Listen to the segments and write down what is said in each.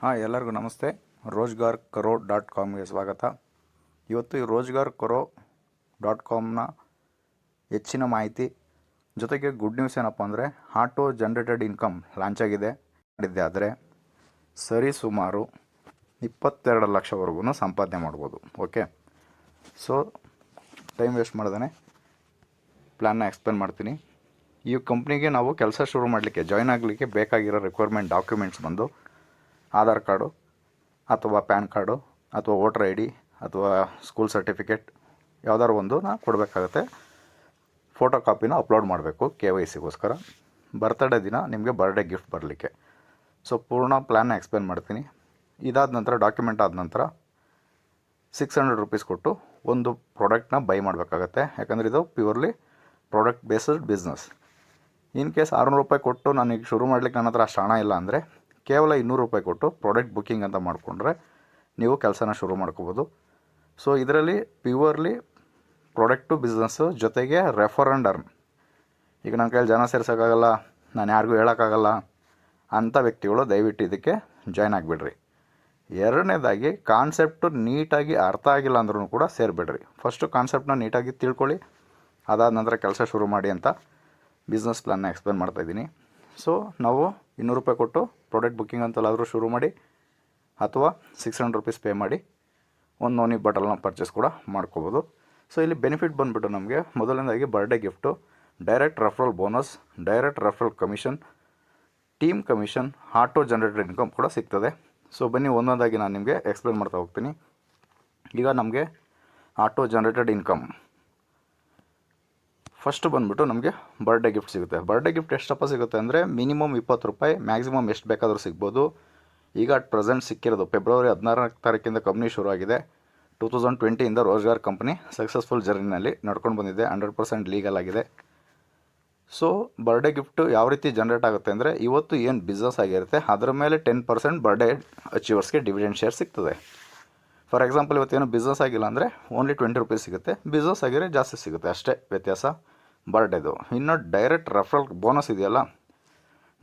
ಹಾಂ, ಎಲ್ಲರಿಗೂ ನಮಸ್ತೆ. ರೋಜ್ಗಾರ್ ಕರೋ ಡಾಟ್ ಕಾಮ್ಗೆ ಸ್ವಾಗತ. ಇವತ್ತು ಈ ರೋಜ್ಗಾರ್ ಕರೋ ಡಾಟ್ ಕಾಮ್ನ ಹೆಚ್ಚಿನ ಮಾಹಿತಿ. ಜೊತೆಗೆ ಗುಡ್ ನ್ಯೂಸ್ ಏನಪ್ಪ ಅಂದರೆ, ಆಟೋ ಜನ್ರೇಟೆಡ್ ಇನ್ಕಮ್ ಲಾಂಚ್ ಆಗಿದೆ. ಮಾಡಿದ್ದೆ ಆದರೆ ಸರಿ ಸುಮಾರು ಇಪ್ಪತ್ತೆರಡು ಲಕ್ಷವರೆಗೂ ಸಂಪಾದನೆ ಮಾಡ್ಬೋದು. ಓಕೆ ಸೊ ಟೈಮ್ ವೇಸ್ಟ್ ಮಾಡ್ದೇ ಪ್ಲ್ಯಾನ್ನ ಎಕ್ಸ್ಪ್ಲೇನ್ ಮಾಡ್ತೀನಿ. ಈ ಕಂಪ್ನಿಗೆ ನಾವು ಕೆಲಸ ಶುರು ಮಾಡಲಿಕ್ಕೆ ಜಾಯ್ನ್ ಆಗಲಿಕ್ಕೆ ಬೇಕಾಗಿರೋ ರಿಕ್ವೈರ್ಮೆಂಟ್ ಡಾಕ್ಯುಮೆಂಟ್ಸ್ ಬಂದು ಆಧಾರ್ ಕಾರ್ಡು ಅಥವಾ ಪ್ಯಾನ್ ಕಾರ್ಡು ಅಥವಾ ವೋಟರ್ ಐ ಡಿ ಅಥವಾ ಸ್ಕೂಲ್ ಸರ್ಟಿಫಿಕೇಟ್ ಯಾವ್ದಾದ್ರು ಒಂದು ನಾ ಕೊಡಬೇಕಾಗತ್ತೆ. ಫೋಟೋ ಕಾಪಿನ ಅಪ್ಲೋಡ್ ಮಾಡಬೇಕು ಕೆ ವೈ ಸಿಗೋಸ್ಕರ. ಬರ್ತಡೇ ದಿನ ನಿಮಗೆ ಬರ್ಡೇ ಗಿಫ್ಟ್ ಬರಲಿಕ್ಕೆ. ಸೊ, ಪೂರ್ಣ ಪ್ಲ್ಯಾನ್ನ ಎಕ್ಸ್ಪ್ಲೇನ್ ಮಾಡ್ತೀನಿ. ಇದಾದ ನಂತರ, ಡಾಕ್ಯುಮೆಂಟ್ ಆದ ನಂತರ ಸಿಕ್ಸ್ ಹಂಡ್ರೆಡ್ ರುಪೀಸ್ ಕೊಟ್ಟು ಒಂದು ಪ್ರಾಡಕ್ಟ್ನ ಬೈ ಮಾಡಬೇಕಾಗತ್ತೆ. ಯಾಕಂದರೆ ಇದು purely product based business. In case ಆರುನೂರು ರೂಪಾಯಿ ಕೊಟ್ಟು ನನಗೆ ಶುರು ಮಾಡಲಿಕ್ಕೆ ನನ್ನ ಹತ್ರ ಅಷ್ಟು ಹಣ ಇಲ್ಲ ಅಂದರೆ ಕೇವಲ ಇನ್ನೂರು ರೂಪಾಯಿ ಕೊಟ್ಟು ಪ್ರಾಡಕ್ಟ್ ಬುಕ್ಕಿಂಗ್ ಅಂತ ಮಾಡಿಕೊಂಡ್ರೆ ನೀವು ಕೆಲಸನ ಶುರು ಮಾಡ್ಕೋಬೋದು. ಸೊ ಇದರಲ್ಲಿ ಪ್ಯೂರ್ಲಿ ಪ್ರಾಡಕ್ಟು ಬಿಸ್ನೆಸ್ಸು ಜೊತೆಗೆ ರೆಫರ್ ಆ್ಯಂಡ್ ಅರ್ನ್. ಈಗ ನನ್ನ ಕೈಯಲ್ಲಿ ಜನ ಸೇರ್ಸೋಕ್ಕಾಗಲ್ಲ, ನಾನು ಯಾರಿಗೂ ಹೇಳೋಕ್ಕಾಗಲ್ಲ ಅಂಥ ವ್ಯಕ್ತಿಗಳು ದಯವಿಟ್ಟು ಇದಕ್ಕೆ ಜಾಯ್ನ್ ಆಗಿಬಿಡ್ರಿ. ಎರಡನೇದಾಗಿ ಕಾನ್ಸೆಪ್ಟು ನೀಟಾಗಿ ಅರ್ಥ ಆಗಿಲ್ಲ ಅಂದ್ರೂ ಕೂಡ ಸೇರಿಬಿಡ್ರಿ. ಫಸ್ಟು ಕಾನ್ಸೆಪ್ಟನ್ನ ನೀಟಾಗಿ ತಿಳ್ಕೊಳ್ಳಿ ಅದಾದ ನಂತರ ಕೆಲಸ ಶುರು ಮಾಡಿ ಅಂತ ಬಿಸ್ನೆಸ್ ಪ್ಲಾನ್ನ ಎಕ್ಸ್ಪ್ಲೇನ್ ಮಾಡ್ತಾಯಿದ್ದೀನಿ ಸೊ ನಾವು ಇನ್ನೂರು ರೂಪಾಯಿ ಕೊಟ್ಟು ಪ್ರಾಡಕ್ಟ್ ಬುಕ್ಕಿಂಗ್ ಅಂತಲ್ಲಾದರೂ ಶುರು ಮಾಡಿ ಅಥವಾ ಸಿಕ್ಸ್ ಹಂಡ್ರೆಡ್ ರುಪೀಸ್ ಪೇ ಮಾಡಿ ಒಂದು ನೋನಿ ಬಾಟಲ್ನ ಪರ್ಚೇಸ್ ಕೂಡ ಮಾಡ್ಕೋಬೋದು. ಸೊ ಇಲ್ಲಿ ಬೆನಿಫಿಟ್ ಬಂದುಬಿಟ್ಟು ನಮಗೆ ಮೊದಲನೇದಾಗಿ birthday gift direct referral bonus direct referral commission team commission auto generated income ಕೂಡ ಸಿಗ್ತದೆ. ಸೊ ಬನ್ನಿ ಒಂದೊಂದಾಗಿ ನಾನು ನಿಮಗೆ ಎಕ್ಸ್ಪ್ಲೇನ್ ಮಾಡ್ತಾ ಹೋಗ್ತೀನಿ. ಈಗ ನಮಗೆ ಆಟೋ ಜನ್ರೇಟೆಡ್ ಇನ್ಕಮ್ ಫಸ್ಟ್ ಬಂದುಬಿಟ್ಟು ನಮಗೆ ಬರ್ಡೇ ಗಿಫ್ಟ್ ಸಿಗುತ್ತೆ. ಬರ್ಡೇ ಗಿಫ್ಟ್ ಎಷ್ಟಪ್ಪ ಸಿಗುತ್ತೆ ಅಂದರೆ ಮಿನಿಮಮ್ ಇಪ್ಪತ್ತು ರೂಪಾಯಿ ಮ್ಯಾಕ್ಸಿಮಮ್ ಎಷ್ಟು ಬೇಕಾದರೂ ಸಿಗ್ಬೋದು. ಈಗ ಅಟ್ ಪ್ರೆಸೆಂಟ್ ಸಿಕ್ಕಿರೋದು ಫೆಬ್ರವರಿ ಹದಿನಾರನೇ ತಾರೀಕಿಂದ ಕಂಪ್ನಿ ಶುರು ಆಗಿದೆ. ಟೂ ತೌಸಂಡ್ ಟ್ವೆಂಟಿಯಿಂದ ರೋಜ್ಗಾರ್ ಕಂಪ್ನಿ ಸಕ್ಸಸ್ಫುಲ್ ಜರ್ನಿನಲ್ಲಿ ನಡ್ಕೊಂಡು ಬಂದಿದೆ ಹಂಡ್ರೆಡ್ ಪರ್ಸೆಂಟ್ ಲೀಗಲ್ ಆಗಿದೆ. ಸೊ ಬರ್ಡೇ ಗಿಫ್ಟು ಯಾವ ರೀತಿ ಜನ್ರೇಟ್ ಆಗುತ್ತೆ ಅಂದರೆ ಇವತ್ತು ಏನು ಬಿಸ್ನೆಸ್ ಆಗಿರುತ್ತೆ, ಅದರ ಮೇಲೆ ಟೆನ್ ಪರ್ಸೆಂಟ್ ಬರ್ಡೇ ಅಚೀವರ್ಸ್ಗೆ ಡಿವಿಡೆಂಡ್ ಶೇರ್ ಸಿಗ್ತದೆ. ಫಾರ್ ಎಕ್ಸಾಂಪಲ್ ಇವತ್ತೇನು ಬಿಸ್ನೆಸ್ ಆಗಿಲ್ಲ ಅಂದರೆ ಓನ್ಲಿ ಟ್ವೆಂಟಿ ರುಪೀಸ್ ಸಿಗುತ್ತೆ. ಬಿಸ್ನೆಸ್ ಆಗಿದ್ರೆ ಜಾಸ್ತಿ ಸಿಗುತ್ತೆ. ಅಷ್ಟೇ ವ್ಯತ್ಯಾಸ. ಬರ್ಡೇದು ಇನ್ನು ಡೈರೆಕ್ಟ್ ರೆಫರಲ್ ಬೋನಸ್ ಇದೆಯಲ್ಲ?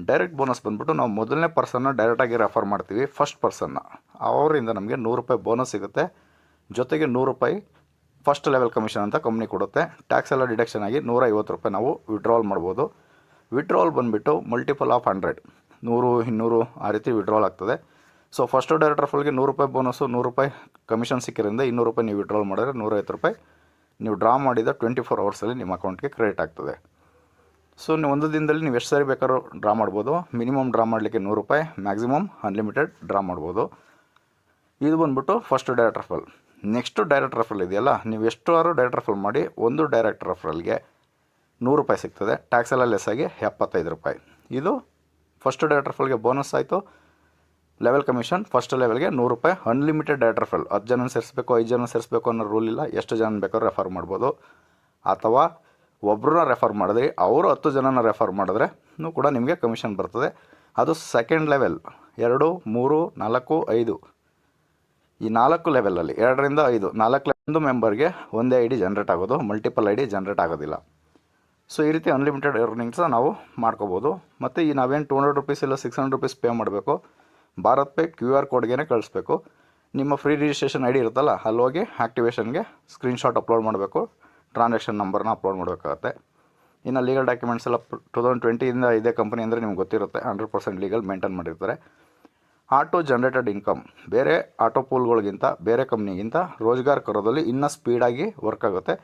ಡೈರೆಕ್ಟ್ ಬೋನಸ್ ಬಂದ್ಬಿಟ್ಟು ನಾವು ಮೊದಲನೇ ಪರ್ಸನ್ನ ಡೈರೆಕ್ಟಾಗಿ ರೆಫರ್ ಮಾಡ್ತೀವಿ ಫಸ್ಟ್ ಪರ್ಸನ್ನ ಅವರಿಂದ ನಮಗೆ ನೂರು ರೂಪಾಯಿ ಬೋನಸ್ ಸಿಗುತ್ತೆ. ಜೊತೆಗೆ ನೂರು ರೂಪಾಯಿ ಫಸ್ಟ್ ಲೆವೆಲ್ ಕಮಿಷನ್ ಅಂತ ಕಂಪ್ನಿ ಕೊಡುತ್ತೆ. ಟ್ಯಾಕ್ಸ್ ಎಲ್ಲ ಡಿಡಕ್ಷನ್ ಆಗಿ ನೂರ ಐವತ್ತು ರೂಪಾಯಿ ನಾವು ವಿಡ್ರಾವಲ್ ಮಾಡ್ಬೋದು. ವಿಡ್ರಾವಲ್ ಬಂದುಬಿಟ್ಟು ಮಲ್ಟಿಪಲ್ ಆಫ್ ಹಂಡ್ರೆಡ್ ನೂರು, ಇನ್ನೂರು ಆ ರೀತಿ ವಿಡ್ರಾವಲ್ ಆಗ್ತದೆ. ಸೊ ಫಸ್ಟ್ ಡೈರೆಕ್ಟರ್ ಫುಲ್ಗೆ ನೂರು ರೂಪಾಯಿ ಬೋನಸ್ಸು ನೂರು ರೂಪಾಯಿ ಕಮಿಷನ್ ಸಿಕ್ಕಿರಿಂದ ಇನ್ನೂರು ರೂಪಾಯಿ ನೀವು ವಿಡ್ರಾಲ್ ಮಾಡಿದ್ರೆ ನೂರೈವತ್ತು ರೂಪಾಯಿ ನೀವು ಡ್ರಾ ಮಾಡಿದ ಟ್ವೆಂಟಿ ಫೋರ್ ಅವರ್ಸಲ್ಲಿ ನಿಮ್ಮ ಅಕೌಂಟ್ಗೆ ಕ್ರೆಡಿಟ್ ಆಗ್ತದೆ. ಸೊ ನೀವು ಒಂದು ದಿನದಲ್ಲಿ ನೀವು ಎಷ್ಟು ಸಾರಿ ಬೇಕಾದ್ರೂ ಡ್ರಾ ಮಾಡ್ಬೋದು. ಮಿನಿಮಮ್ ಡ್ರಾ ಮಾಡಲಿಕ್ಕೆ ನೂರು ರೂಪಾಯಿ ಮ್ಯಾಕ್ಸಿಮಮ್ ಅನ್ಲಿಮಿಟೆಡ್ ಡ್ರಾ ಮಾಡ್ಬೋದು. ಇದು ಬಂದ್ಬಿಟ್ಟು first direct referral next direct referral ಇದೆಯಲ್ಲ, ನೀವು ಎಷ್ಟು ಆರು ಡೈರೆಕ್ಟ್ ರಫಲ್ ಮಾಡಿ, ಒಂದು ಡೈರೆಕ್ಟ್ ರಫಲ್ಗೆ ನೂರು ರೂಪಾಯಿ ಸಿಗ್ತದೆ. ಟ್ಯಾಕ್ಸ್ ಎಲ್ಲ ಲೆಸ್ ಆಗಿ ಎಪ್ಪತ್ತೈದು ರೂಪಾಯಿ. ಇದು ಫಸ್ಟ್ ಡೈರೆಕ್ಟ್ ರಫಲ್ಗೆ ಬೋನಸ್ ಆಯಿತು. ಲೆವೆಲ್ ಕಮಿಷನ್ ಫಸ್ಟ್ ಲೆವೆಲ್ಗೆ ನೂರು ರೂಪಾಯಿ ಅನ್ಲಿಮಿಟೆಡ್ ಫೆಲ್ ಹತ್ತು ಜನ ಸೇರಿಸ್ಬೇಕು, ಐದು ಜನ ಸೇರಿಸ್ಬೇಕು ಅನ್ನೋ ರೂಲ್ ಇಲ್ಲ. ಎಷ್ಟು ಜನ ಬೇಕಾದ್ರೂ ರೆಫರ್ ಮಾಡ್ಬೋದು. ಅಥವಾ ಒಬ್ಬರನ್ನ ರೆಫರ್ ಮಾಡಿದ್ರಿ, ಅವರು ಹತ್ತು ಜನನ ರೆಫರ್ ಮಾಡಿದ್ರೆ ಕೂಡ ನಿಮಗೆ ಕಮಿಷನ್ ಬರ್ತದೆ. ಅದು ಸೆಕೆಂಡ್ ಲೆವೆಲ್ ಎರಡು, ಮೂರು, ನಾಲ್ಕು, ಐದು. ಈ ನಾಲ್ಕು ಲೆವೆಲಲ್ಲಿ ಎರಡರಿಂದ ಐದು, ನಾಲ್ಕು ಒಂದು ಮೆಂಬರ್ಗೆ ಒಂದೇ ಐ ಡಿ ಜನ್ರೇಟ್ ಆಗೋದು ಮಲ್ಟಿಪಲ್ ಐ ಡಿ ಜನ್ರೇಟ್ ಆಗೋದಿಲ್ಲ. ಸೊ ಈ ರೀತಿ ಅನ್ಲಿಮಿಟೆಡ್ ಅರ್ನಿಂಗ್ಸ ನಾವು ಮಾಡ್ಕೋಬೋದು. ಮತ್ತು ಈ ನಾವೇನು ಟೂ ಹಂಡ್ರೆಡ್ ರುಪೀಸ್ ಇಲ್ಲ ಸಿಕ್ಸ್ ಹಂಡ್ರೆಡ್ ರುಪೀಸ್ ಪೇ ಮಾಡಬೇಕು ಭಾರತ್ ಪೇ ಕ್ಯೂ ಆರ್ ಕೋಡ್ಗೆ ಕಳಿಸ್ಬೇಕು. ನಿಮ್ಮ ಫ್ರೀ ರಿಜಿಸ್ಟ್ರೇಷನ್ ಐ ಡಿ ಇರುತ್ತಲ್ಲ ಅಲ್ಲಿ ಹೋಗಿ ಆ್ಯಕ್ಟಿವೇಷನ್ಗೆ ಸ್ಕ್ರೀನ್ಶಾಟ್ ಅಪ್ಲೋಡ್ ಮಾಡಬೇಕು. ಟ್ರಾನ್ಸಾಕ್ಷನ್ ನಂಬರ್ನ ಅಪ್ಲೋಡ್ ಮಾಡಬೇಕಾಗುತ್ತೆ. ಇನ್ನು ಲೀಗಲ್ ಡಾಕ್ಯುಮೆಂಟ್ಸ್ ಎಲ್ಲ ಟೂ ತೌಸಂಡ್ ಟ್ವೆಂಟಿಯಿಂದ ಇದೇ ಕಂಪನಿ ಅಂದರೆ ನಿಮ್ಗೆ ಗೊತ್ತಿರುತ್ತೆ. ಹಂಡ್ರೆಡ್ ಪರ್ಸೆಂಟ್ ಲೀಗಲ್ ಮೇಂಟೈನ್ ಮಾಡಿರ್ತಾರೆ. ಆಟೋ ಜನರೇಟೆಡ್ ಇನ್ಕಮ್ ಬೇರೆ ಆಟೋ ಪೂಲ್ಗಳಿಗಿಂತ ಬೇರೆ ಕಂಪ್ನಿಗಿಂತ ರೋಜ್ಗಾರ್ ಕರೋದಲ್ಲಿ ಇನ್ನೂ ಸ್ಪೀಡಾಗಿ ವರ್ಕ್ ಆಗುತ್ತೆ.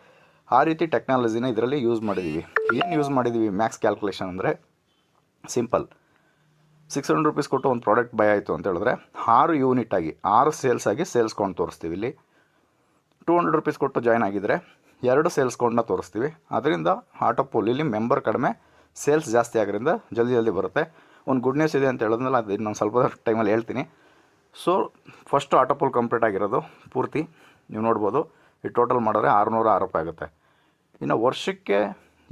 ಆ ರೀತಿ ಟೆಕ್ನಾಲಜಿನ ಇದರಲ್ಲಿ ಯೂಸ್ ಮಾಡಿದ್ದೀವಿ ಏನು ಯೂಸ್ ಮಾಡಿದ್ದೀವಿ ಮ್ಯಾಕ್ಸ್ ಕ್ಯಾಲ್ಕುಲೇಷನ್ ಅಂದರೆ ಸಿಂಪಲ್ ಸಿಕ್ಸ್ ಹಂಡ್ರೆಡ್ ರುಪೀಸ್ ಕೊಟ್ಟು ಒಂದು ಪ್ರಾಡಕ್ಟ್ ಬೈ ಆಯಿತು ಅಂತ ಹೇಳಿದ್ರೆ, ಆರು ಯೂನಿಟ್ ಆಗಿ, ಆರು ಸೇಲ್ಸ್ ಆಗಿ ಸೇಲ್ಸ್ ಕೊಂಡು ತೋರಿಸ್ತೀವಿ ಇಲ್ಲಿ. ಟೂ ಹಂಡ್ರೆಡ್ ರುಪೀಸ್ ಕೊಟ್ಟು ಜಾಯ್ನ್ ಆಗಿದ್ದರೆ ಎರಡು ಸೇಲ್ಸ್ ಕೊಂಡನ್ನ ತೋರಿಸ್ತೀವಿ. ಅದರಿಂದ ಆಟೋ ಪೋಲ್ ಇಲ್ಲಿ ಮೆಂಬರ್ ಕಡಿಮೆ ಸೇಲ್ಸ್ ಜಾಸ್ತಿ ಆಗೋದ್ರಿಂದ ಜಲ್ದಿ ಜಲ್ದಿ ಬರುತ್ತೆ. ಒಂದು ಗುಡ್ ನ್ಯೂಸ್ ಇದೆ ಅಂತ ಹೇಳಿದ್ಮೇಲೆ ಅದು ಇನ್ನೊಂದು ಸ್ವಲ್ಪ ಟೈಮಲ್ಲಿ ಹೇಳ್ತೀನಿ. So first auto pool complete ಆಗಿರೋದು, ಪೂರ್ತಿ, ನೀವು ನೋಡ್ಬೋದು. ಈ ಟೋಟಲ್ ಮಾಡಿದ್ರೆ ಆರುನೂರ ಆರು ರೂಪಾಯಿ ಆಗುತ್ತೆ. ಇನ್ನು ವರ್ಷಕ್ಕೆ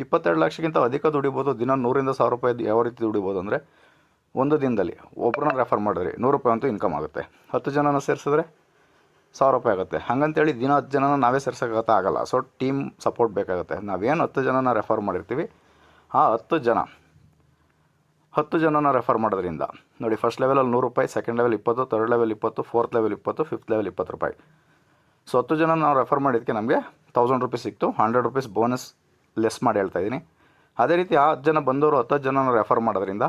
ಇಪ್ಪತ್ತೆರಡು ಲಕ್ಷಕ್ಕಿಂತ ಅಧಿಕ ದುಡಿಬೋದು, ದಿನ ನೂರಿಂದ ಸಾವಿರ ರೂಪಾಯಿ ಯಾವ ರೀತಿ ದುಡಿಬೋದು ಅಂದರೆ ಒಂದು ದಿನದಲ್ಲಿ ಒಬ್ಬರನ್ನ ರೆಫರ್ ಮಾಡಿದ್ರಿ ನೂರು ರೂಪಾಯಿ ಅಂತೂ ಇನ್ಕಮ್ ಆಗುತ್ತೆ. ಹತ್ತು ಜನನ ಸೇರಿಸಿದ್ರೆ ಸಾವಿರ ರೂಪಾಯಿ ಆಗುತ್ತೆ. ಹಾಗಂತೇಳಿ ದಿನ ಹತ್ತು ಜನನ ನಾವೇ ಸೇರ್ಸೋಕ್ಕಾಗತ್ತಾ ಆಗಲ್ಲ. ಸೊ ಟೀಮ್ ಸಪೋರ್ಟ್ ಬೇಕಾಗುತ್ತೆ. ನಾವೇನು ಹತ್ತು ಜನನ ರೆಫರ್ ಮಾಡಿರ್ತೀವಿ. ಆ ಹತ್ತು ಜನ, ಹತ್ತು ಜನನ ರೆಫರ್ ಮಾಡೋದ್ರಿಂದ, ನೋಡಿ ಫಸ್ಟ್ ಲೆವೆಲಲ್ಲಿ ನೂರು ರೂಪಾಯಿ ಸೆಕೆಂಡ್ ಲೆವೆಲ್ ಇಪ್ಪತ್ತು ತರ್ಡ್ ಲೆವೆಲ್ ಇಪ್ಪತ್ತು ಫೋರ್ತ್ ಲೆವೆಲ್ ಇಪ್ಪತ್ತು ಫಿಫ್ತ್ ಲೆವೆಲ್ ಇಪ್ಪತ್ತು ರೂಪಾಯಿ. ಸೊ ಹತ್ತು ಜನ ನಾವು ರೆಫರ್ ಮಾಡಿದ್ದಕ್ಕೆ ನಮಗೆ ತೌಸಂಡ್ ರುಪೀಸ್ ಸಿಕ್ತು. ಹಂಡ್ರೆಡ್ ರುಪೀಸ್ ಬೋನಸ್ ಲೆಸ್ ಮಾಡಿ ಹೇಳ್ತಾ ಇದ್ದೀನಿ. ಅದೇ ರೀತಿ ಆ ಹತ್ತು ಜನ ಬಂದವರು ಹತ್ತು ಜನನ ರೆಫರ್ ಮಾಡೋದ್ರಿಂದ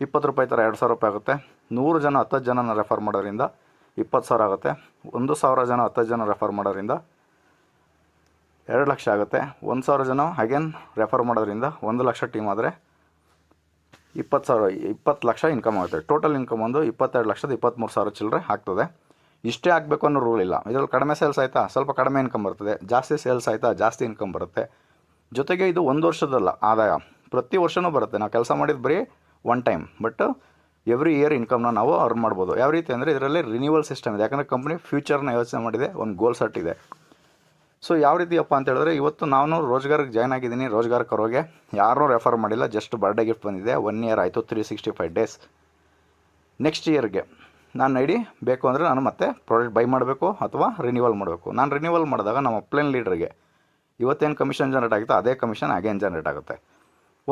ಇಪ್ಪತ್ತು ರೂಪಾಯಿ ಥರ ಎರಡು ಸಾವಿರ ರೂಪಾಯಿ ಆಗುತ್ತೆ. ನೂರು ಜನ ಹತ್ತು ಜನನ ರೆಫರ್ ಮಾಡೋದ್ರಿಂದ ಇಪ್ಪತ್ತು ಸಾವಿರ ಆಗುತ್ತೆ. ಒಂದು ಸಾವಿರ ಜನ ಹತ್ತು ಜನ ರೆಫರ್ ಮಾಡೋದ್ರಿಂದ ಎರಡು ಲಕ್ಷ ಆಗುತ್ತೆ. ಒಂದು ಸಾವಿರ ಜನ ಅಗೇನ್ ರೆಫರ್ ಮಾಡೋದ್ರಿಂದ ಒಂದು ಲಕ್ಷ ಟೀಮ್ ಆದರೆ ಇಪ್ಪತ್ತು ಸಾವಿರ, ಇಪ್ಪತ್ತು ಲಕ್ಷ ಇನ್ಕಮ್ ಆಗುತ್ತೆ. ಟೋಟಲ್ ಇನ್ಕಮ್ ಒಂದು ಇಪ್ಪತ್ತೆರಡು ಲಕ್ಷದ ಇಪ್ಪತ್ತ್ಮೂರು ಸಾವಿರ ಚಿಲ್ಲರೆ ಆಗ್ತದೆ. ಇಷ್ಟೇ ಆಗಬೇಕು ಅನ್ನೋ ರೂಲ್ ಇಲ್ಲ. ಇದರಲ್ಲಿ ಕಡಿಮೆ ಸೇಲ್ಸ್ ಆಯಿತಾ? ಸ್ವಲ್ಪ ಕಡಿಮೆ ಇನ್ಕಮ್ ಬರ್ತದೆ. ಜಾಸ್ತಿ ಸೇಲ್ಸ್ ಆಯಿತಾ? ಜಾಸ್ತಿ ಇನ್ಕಮ್ ಬರುತ್ತೆ. ಜೊತೆಗೆ ಇದು ಒಂದು ವರ್ಷದಲ್ಲ, ಆದಾಯ. ಪ್ರತಿ ವರ್ಷವೂ ಬರುತ್ತೆ. ನಾವು ಕೆಲಸ ಮಾಡಿದ್ದು ಬರೀ one time but every year ಇನ್ಕಮ್ನ ನಾವು ಅರ್ನ್ ಮಾಡ್ಬೋದು. ಯಾವ ರೀತಿ ಅಂದರೆ ಇದರಲ್ಲಿ ರಿನ್ಯೂವಲ್ ಸಿಸ್ಟಮ್ ಇದೆ. ಯಾಕಂದರೆ ಕಂಪ್ನಿ ಫ್ಯೂಚರ್ನ ಯೋಚನೆ ಮಾಡಿದೆ. ಒಂದು ಗೋಲ್ ಸೆಟ್ ಇದೆ. ಸೊ ಯಾವ ರೀತಿಯಪ್ಪ ಅಂತ ಹೇಳಿದ್ರೆ, ಇವತ್ತು ನಾನು ರೋಜ್ಗಾರ್ಗೆ ಜಾಯ್ನ್ ಆಗಿದ್ದೀನಿ. ರೋಜ್ಗಾರ್ ಕರೋಗೆ. ಯಾರೂ ರೆಫರ್ ಮಾಡಿಲ್ಲ. ಜಸ್ಟ್ ಬರ್ಡೇ ಗಿಫ್ಟ್ ಬಂದಿದೆ. ಒನ್ ಇಯರ್ ಆಯಿತು. Three sixty five days next ಇಯರ್ಗೆ ನಾನು ಐಡಿ ಬೇಕು ಅಂದರೆ ನಾನು ಮತ್ತೆ ಪ್ರಾಡಕ್ಟ್ ಬೈ ಮಾಡಬೇಕು ಅಥವಾ ರಿನ್ಯೂವಲ್ ಮಾಡಬೇಕು. ನಾನು ರಿನ್ಯೂವಲ್ ಮಾಡಿದಾಗ ನಮ್ಮ ಅಪ್ಲೈನ್ ಲೀಡ್ರಿಗೆ ಇವತ್ತೇನು ಕಮಿಷನ್ ಜನರೇಟ್ ಆಗುತ್ತೋ, ಅದೇ ಕಮಿಷನ್ ಅಗೇನ್ ಜನರೇಟ್ ಆಗುತ್ತೆ.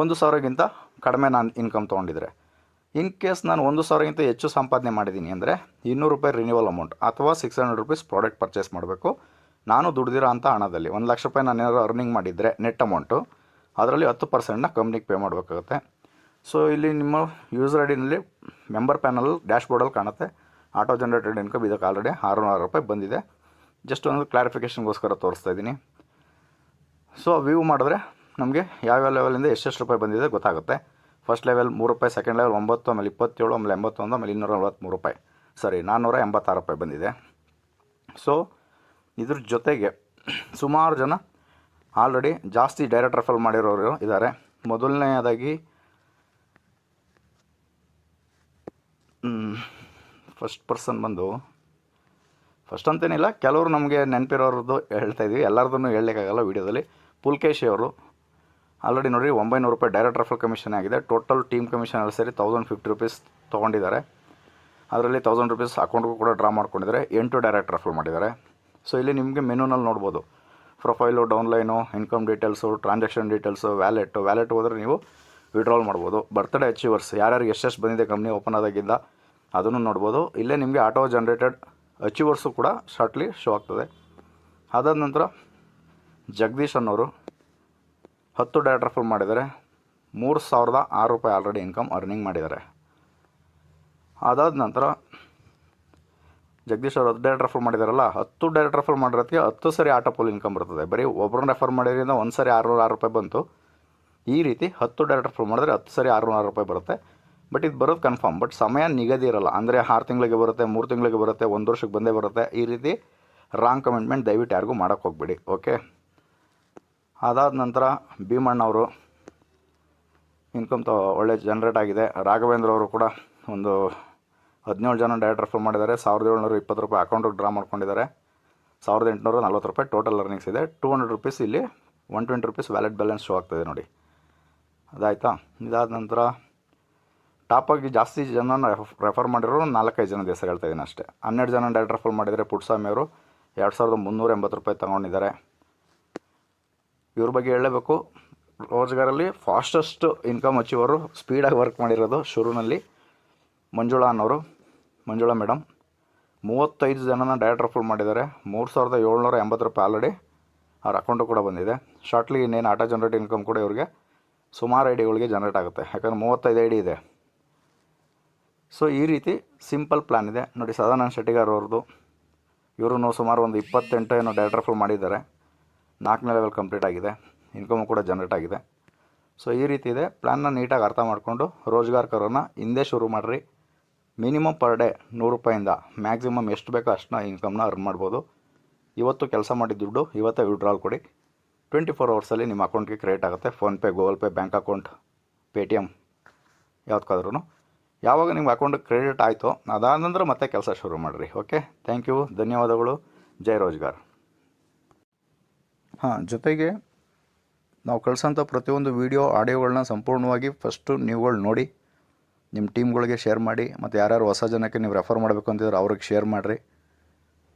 ಒಂದು ಸಾವಿರಕ್ಕಿಂತ ಕಡಿಮೆ ನಾನು ಇನ್ಕಮ್ ತೊಗೊಂಡಿದ್ರೆ. ಇನ್ ಕೇಸ್ ನಾನು ಒಂದು ಸಾವಿರಕ್ಕಿಂತ ಹೆಚ್ಚು ಸಂಪಾದನೆ ಮಾಡಿದ್ದೀನಿ ಅಂದರೆ ಇನ್ನೂರು ರೂಪಾಯಿ ರಿನ್ಯೂವಲ್ ಅಮೌಂಟ್ ಅಥವಾ six hundred rupees product purchase ಮಾಡಬೇಕು. ನಾನು ದುಡ್ದಿರೋ ಅಂಥ ಹಣದಲ್ಲಿ ಒಂದು ಲಕ್ಷ ರೂಪಾಯಿ ನಾನು ಏನಾದ್ರು ಅರ್ನಿಂಗ್ ಮಾಡಿದರೆ ನೆಟ್ ಅಮೌಂಟು ಅದರಲ್ಲಿ ಹತ್ತು ಪರ್ಸೆಂಟ್ನ ಕಂಪ್ನಿಗೆ ಪೇ ಮಾಡಬೇಕಾಗುತ್ತೆ. ಸೊ ಇಲ್ಲಿ ನಿಮ್ಮ ಯೂಸರ್ ಐಡಿನಲ್ಲಿ ಮೆಂಬರ್ ಪ್ಯಾನಲ್ ಡ್ಯಾಶ್ ಬೋರ್ಡಲ್ಲಿ ಕಾಣುತ್ತೆ. ಆಟೋ ಜನರೇಟೆಡ್ ಇನ್ಕಮ್ ಇದಕ್ಕೆ ಆಲ್ರೆಡಿ ಆರುನೂರು ರೂಪಾಯಿ ಬಂದಿದೆ. ಜಸ್ಟ್ ಒಂದು ಕ್ಲಾರಿಫಿಕೇಷನ್ಗೋಸ್ಕರ ತೋರಿಸ್ತಾ ಇದ್ದೀನಿ. ಸೊ ವ್ಯೂ ಮಾಡಿದ್ರೆ ನಮಗೆ ಯಾವ್ಯಾವ ಲೆವೆಲಿಂದ ಎಷ್ಟೆಷ್ಟು ರೂಪಾಯಿ ಬಂದಿದೆ ಗೊತ್ತಾಗುತ್ತೆ. ಫಸ್ಟ್ ಲೆವೆಲ್ ಮೂರು ರೂಪಾಯಿ ಸೆಕೆಂಡ್ ಲೆವೆಲ್ ಒಂಬತ್ತು, ಆಮೇಲೆ ಇಪ್ಪತ್ತೇಳು, ಆಮೇಲೆ ಎಂಬತ್ತೊಂದು, ಆಮೇಲೆ ಇನ್ನೂರ ನಲ್ವತ್ತ್ಮೂರು ರೂಪಾಯಿ. ಸರಿ ನಾನ್ನೂರ ಎಂಬತ್ತಾರು ರೂಪಾಯಿ ಬಂದಿದೆ. ಸೊ ಇದ್ರ ಜೊತೆಗೆ ಸುಮಾರು ಜನ ಆಲ್ರೆಡಿ ಜಾಸ್ತಿ ಡೈರೆಕ್ಟ್ ರೆಫರ್ ಮಾಡಿರೋರು ಇದ್ದಾರೆ. ಮೊದಲನೆಯದಾಗಿ ಫಸ್ಟ್ ಪರ್ಸನ್ ಬಂದು ಫಸ್ಟ್ ಅಂತೇನಿಲ್ಲ, ಕೆಲವರು ನಮಗೆ ನೆನಪಿರೋರದ್ದು ಹೇಳ್ತಾ ಇದ್ದೀವಿ ಎಲ್ಲರದನ್ನು ಹೇಳಲಿಕ್ಕಾಗಲ್ಲ ವೀಡಿಯೋದಲ್ಲಿ ಪುಲ್ಕೇಶಿ ಅವರು ಆಲ್ರೆಡಿ ನೋಡಿ, ಒಂಬೈನೂರು ರೂಪಾಯಿ ಡೈರೆಕ್ಟ್ ರೆಫರ್ ಕಮಿಷನ್ ಆಗಿದೆ. ಟೋಟಲ್ ಟೀಮ್ ಕಮಿಷನ್ ಎಲ್ಲ ಸೇರಿ ತೌಸಂಡ್ ಫಿಫ್ಟಿ ರುಪೀಸ್ ತೊಗೊಂಡಿದ್ದಾರೆ. ಅದರಲ್ಲಿ ತೌಸಂಡ್ ರುಪೀಸ್ ಅಕೌಂಟ್ಗೂ ಕೂಡ ಡ್ರಾ ಮಾಡ್ಕೊಂಡಿದ್ದಾರೆ. ಎಂಟು ಡೈರೆಕ್ಟ್ ರೆಫರ್ ಮಾಡಿದ್ದಾರೆ. ಸೊ ಇಲ್ಲಿ ನಿಮಗೆ ಮೆನುನಲ್ಲಿ ನೋಡ್ಬೋದು. Profile downline income details transaction details wallet wallet ಹೋದರೆ ನೀವು ವಿಡ್ರಾಲ್ ಮಾಡ್ಬೋದು. ಬರ್ತ್ಡೇ ಅಚೀವರ್ಸ್ ಯಾರ್ಯಾರಿಗೆ ಎಷ್ಟೆಷ್ಟು ಬಂದಿದೆ ಕಂಪ್ನಿ ಓಪನ್ ಆದಾಗಿಂದ ಅದನ್ನು ನೋಡ್ಬೋದು. ಇಲ್ಲೇ ನಿಮಗೆ ಆಟೋ ಜನ್ರೇಟೆಡ್ ಅಚೀವರ್ಸು ಕೂಡ ಶಾರ್ಟ್ಲಿ ಶೋ ಆಗ್ತದೆ. ಅದಾದ ನಂತರ ಜಗದೀಶ್ ಅನ್ನೋರು ಹತ್ತು ಡೈರೆಕ್ಟ್ ರೆಫರ್ ಮಾಡಿದರೆ ಮೂರು ಸಾವಿರದ ಆರು ರೂಪಾಯಿ ಆಲ್ರೆಡಿ ಇನ್ಕಮ್ ಅರ್ನಿಂಗ್ ಮಾಡಿದ್ದಾರೆ. ಅದಾದ ನಂತರ ಜಗದೀಶ್ ಅವರು ಹತ್ತು ಡೈರೆಕ್ಟ್ ರೆಫರ್ ಮಾಡಿದಾರಲ್ಲ, ಹತ್ತು ಡೈರೆಕ್ಟ್ ರೆಫರ್ ಮಾಡಿರೋದಕ್ಕೆ ಹತ್ತು ಸರಿ ಆಟೋ ಪೋಲ್ ಇನ್ಕಮ್ ಬರ್ತದೆ. ಬರೀ ಒಬ್ಬರನ್ನ ರೆಫರ್ ಮಾಡಿದ್ರಿಂದ ಒಂದು ಸರಿ ಆರುನೂರು ಆರು ರೂಪಾಯಿ ಬಂತು. ಈ ರೀತಿ ಹತ್ತು ಡೈರೆಕ್ಟ್ ರೆಫರ್ ಮಾಡಿದ್ರೆ ಹತ್ತು ಸರಿ ಆರುನೂರು ಆರು ರೂಪಾಯಿ ಬರುತ್ತೆ. ಬಟ್ ಇದು ಬರೋದು ಕನ್ಫರ್ಮ್ ಬಟ್ ಸಮಯ ನಿಗದಿ ಇರಲ್ಲ. ಅಂದರೆ ಆರು ತಿಂಗಳಿಗೆ ಬರುತ್ತೆ, ಮೂರು ತಿಂಗಳಿಗೆ ಬರುತ್ತೆ, ಒಂದು ವರ್ಷಕ್ಕೆ ಬಂದೇ ಬರುತ್ತೆ. ಈ ರೀತಿ ರಾಂಗ್ ಕಮಿಟ್ಮೆಂಟ್ ದಯವಿಟ್ಟು ಯಾರಿಗೂ ಮಾಡೋಕ್ಕೆ ಹೋಗ್ಬೇಡಿ. ಓಕೆ ಅದಾದ ನಂತರ ಭೀಮಣ್ಣ ಅವರು ಇನ್ಕಮ್ ತ ಒಳ್ಳೆ ಜನ್ರೇಟ್ ಆಗಿದೆ. ರಾಘವೇಂದ್ರ ಅವರು ಕೂಡ ಒಂದು ಹದಿನೇಳು ಜನ ಡೈರೆಕ್ಟ್ ರೆಫರ್ ಮಾಡಿದ್ದಾರೆ. ಸಾವಿರದ ಏಳ್ನೂರ ಇಪ್ಪತ್ತು ರೂಪಾಯಿ ಅಕೌಂಟಿಗೆ ಡ್ರಾ ಮಾಡ್ಕೊಂಡಿದ್ದಾರೆ. ಸಾವಿರದ ಎಂಟುನೂರ ನಲ್ವತ್ತು ರೂಪಾಯಿ ಟೋಟಲ್ ಅರ್ನಿಂಗ್ಸ್ ಇದೆ. ಟೂ ಹಂಡ್ರೆಡ್ ರುಪೀಸ್ ಇಲ್ಲಿ one twenty rupees wallet balance show ಆಗ್ತದೆ ನೋಡಿ. ಅದಾಯ್ತಾ? ಇದಾದ ನಂತರ ಟಾಪಾಗಿ ಜಾಸ್ತಿ ಜನ ರೆಫರ್ ಮಾಡಿರೋರು ನಾಲ್ಕೈದು ಜನದ ಹೆಸರು ಹೇಳ್ತಾ ಇದ್ದೀನಿ ಅಷ್ಟೇ. ಹನ್ನೆರಡು ಜನ ಡೈರೆಕ್ಟ್ ರೆಫರ್ ಮಾಡಿದರೆ ಪುಟ್ಸ್ವಾಮಿ ಅವರು ಎರಡು ಸಾವಿರದ ಮುನ್ನೂರ ಎಂಬತ್ತು ರೂಪಾಯಿ ತೊಗೊಂಡಿದ್ದಾರೆ. ಇವ್ರ ಬಗ್ಗೆ ಹೇಳಬೇಕು ರೋಜ್ಗಾರಲ್ಲಿ ಫಾಸ್ಟೆಸ್ಟ್ ಇನ್ಕಮ್ ಅಚೀವರು ಸ್ಪೀಡಾಗಿ ವರ್ಕ್ ಮಾಡಿರೋದು ಶುರುನಲ್ಲಿ ಮಂಜುಳಾ ಅನ್ನೋರು. ಮಂಜುಳಾ ಮೇಡಮ್ ಮೂವತ್ತೈದು ಜನನ ಡೈರೆಕ್ಟ್ ರೆಫರ್ ಮಾಡಿದ್ದಾರೆ. ಮೂರು ಸಾವಿರದ ಏಳ್ನೂರ ಎಂಬತ್ತು ರೂಪಾಯಿ ಆಲ್ರೆಡಿ ಅವ್ರ ಅಕೌಂಟು ಕೂಡ ಬಂದಿದೆ. ಶಾರ್ಟ್ಲಿ ಇನ್ನೇನು ಆಟೋ ಜನ್ರೇಟ್ ಇನ್ಕಮ್ ಕೂಡ ಇವ್ರಿಗೆ ಸುಮಾರು ಐ ಡಿಗಳಿಗೆ ಜನರೇಟ್ ಆಗುತ್ತೆ. ಯಾಕಂದರೆ ಮೂವತ್ತೈದು ಐ ಡಿ ಇದೆ. ಸೊ ಈ ರೀತಿ ಸಿಂಪಲ್ ಪ್ಲ್ಯಾನ್ ಇದೆ. ನೋಡಿ, ಸದಾನಂದ ಶೆಟ್ಟಿಗಾರ್ ಅವ್ರದ್ದು ಇವರು ಸುಮಾರು ಒಂದು ಇಪ್ಪತ್ತೆಂಟು ಏನೋ ಡೈರೆಕ್ಟ್ ರೆಫರ್ ಮಾಡಿದ್ದಾರೆ. ನಾಲ್ಕನೇ ಲೆವೆಲ್ ಕಂಪ್ಲೀಟ್ ಆಗಿದೆ. ಇನ್ಕಮು ಕೂಡ ಜನ್ರೇಟ್ ಆಗಿದೆ. ಸೊ ಈ ರೀತಿ ಇದೆ. ಪ್ಲ್ಯಾನ್ನ ನೀಟಾಗಿ ಅರ್ಥ ಮಾಡಿಕೊಂಡು ರೋಜ್ಗಾರ್ ಕರೋನ ಹಿಂದೆ ಶುರು ಮಾಡಿರಿ. ಮಿನಿಮಮ್ ಪರ್ ಡೇ ನೂರು ರೂಪಾಯಿಂದ ಮ್ಯಾಕ್ಸಿಮಮ್ ಎಷ್ಟು ಬೇಕೋ ಅಷ್ಟನ್ನ ಇನ್ಕಮ್ನ ಅರ್ನ್ ಮಾಡ್ಬೋದು. ಇವತ್ತು ಕೆಲಸ ಮಾಡಿದ ದುಡ್ಡು ಇವತ್ತೇ ವಿಡ್ರಾಲ್ ಕೊಡಿ. ಟ್ವೆಂಟಿ ಫೋರ್ ಅವರ್ಸಲ್ಲಿ ನಿಮ್ಮ ಅಕೌಂಟ್ಗೆ ಕ್ರಿಯೇಟ್ ಆಗುತ್ತೆ. PhonePe Google Pay bank account Paytm ಯಾವ್ದಕ್ಕಾದ್ರೂ ಯಾವಾಗ ನಿಮ್ಮ ಅಕೌಂಟ್ ಕ್ರೆಡಿಟ್ ಆಯಿತು ಅದಾದ ನಂತರ ಮತ್ತೆ ಕೆಲಸ ಶುರು ಮಾಡಿರಿ. ಓಕೆ ಥ್ಯಾಂಕ್ ಯು ಧನ್ಯವಾದಗಳು. ಜೈ ರೋಜ್ಗಾರ್. ಹಾಂ, ಜೊತೆಗೆ ನಾವು ಕಳ್ಸೋಂಥ ಪ್ರತಿಯೊಂದು ವೀಡಿಯೋ ಆಡಿಯೋಗಳನ್ನ ಸಂಪೂರ್ಣವಾಗಿ ಫಸ್ಟು ನೀವುಗಳು ನೋಡಿ ನಿಮ್ಮ ಟೀಮ್ಗಳಿಗೆ ಶೇರ್ ಮಾಡಿ, ಮತ್ತು ಯಾರ್ಯಾರು ಹೊಸ ಜನಕ್ಕೆ ನೀವು ರೆಫರ್ ಮಾಡಬೇಕು ಅಂತಿದ್ರೆ ಅವ್ರಿಗೆ ಶೇರ್ ಮಾಡಿರಿ.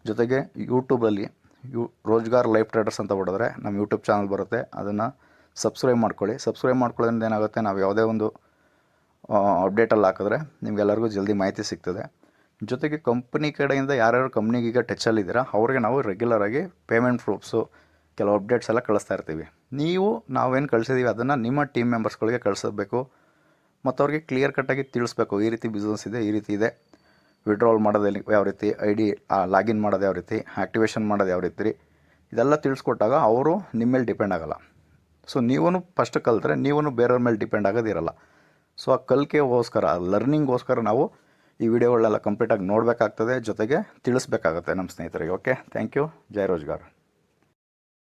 ಜೊತೆಗೆ ಯೂಟ್ಯೂಬಲ್ಲಿ ಯು, ರೋಜ್ಗಾರ್ ಲೈಫ್ ಟ್ರೇಡರ್ಸ್ ಅಂತ ಹೊಡೆದ್ರೆ ನಮ್ಮ ಯೂಟ್ಯೂಬ್ ಚಾನಲ್ ಬರುತ್ತೆ. ಅದನ್ನು ಸಬ್ಸ್ಕ್ರೈಬ್ ಮಾಡ್ಕೊಳ್ಳಿ. ಸಬ್ಸ್ಕ್ರೈಬ್ ಮಾಡ್ಕೊಳ್ಳೋದ್ರಿಂದ ಏನಾಗುತ್ತೆ? ನಾವು ಯಾವುದೇ ಒಂದು ಅಪ್ಡೇಟಲ್ಲಿ ಹಾಕಿದ್ರೆ ನಿಮ್ಗೆಲ್ಲರಿಗೂ ಜಲ್ದಿ ಮಾಹಿತಿ ಸಿಗ್ತದೆ. ಜೊತೆಗೆ ಕಂಪ್ನಿ ಕಡೆಯಿಂದ ಯಾರ್ಯಾರು ಕಂಪ್ನಿಗೆ ಈಗ ಟಚಲ್ಲಿದ್ದೀರಾ ಅವ್ರಿಗೆ ನಾವು ರೆಗ್ಯುಲರಾಗಿ ಪೇಮೆಂಟ್ ಪ್ರೂಫ್ಸು ಕೆಲವು ಅಪ್ಡೇಟ್ಸ್ ಎಲ್ಲ ಕಳಿಸ್ತಾ ಇರ್ತೀವಿ. ನೀವು ನಾವೇನು ಕಳಿಸಿದ್ದೀವಿ ಅದನ್ನು ನಿಮ್ಮ ಟೀಮ್ ಮೆಂಬರ್ಸ್ಗಳಿಗೆ ಕಳಿಸಬೇಕು. ಮತ್ತು ಅವ್ರಿಗೆ ಕ್ಲಿಯರ್ ಕಟ್ಟಾಗಿ ತಿಳಿಸ್ಬೇಕು. ಈ ರೀತಿ ಬಿಸ್ನೆಸ್ ಇದೆ, ಈ ರೀತಿ ಇದೆ. ವಿಡ್ರಾವಲ್ ಮಾಡೋದು ಯಾವ ರೀತಿ? ಐ ಡಿ ಲಾಗಿನ್ ಮಾಡೋದು ಯಾವ ರೀತಿ? ಆ್ಯಕ್ಟಿವೇಷನ್ ಮಾಡೋದು ಯಾವ ರೀತಿ? ಇದೆಲ್ಲ ತಿಳಿಸ್ಕೊಟ್ಟಾಗ ಅವರು ನಿಮ್ಮ ಮೇಲೆ ಡಿಪೆಂಡ್ ಆಗೋಲ್ಲ. ಸೊ ನೀವೂ ಫಸ್ಟ್ ಕಲಿತ್ರೆ ನೀವೂ ಬೇರೆಯವ್ರ ಮೇಲೆ ಡಿಪೆಂಡ್ ಆಗೋದಿರಲ್ಲ. ಸೊ ಆ ಕಲಿಕೆಗೋಸ್ಕರ ಲರ್ನಿಂಗ್ಗೋಸ್ಕರ ನಾವು ಈ ವಿಡಿಯೋಗಳೆಲ್ಲ ಕಂಪ್ಲೀಟಾಗಿ ನೋಡಬೇಕಾಗ್ತದೆ. ಜೊತೆಗೆ ತಿಳಿಸ್ಬೇಕಾಗತ್ತೆ ನಮ್ಮ ಸ್ನೇಹಿತರಿಗೆ okay thank you Jai Rozgar.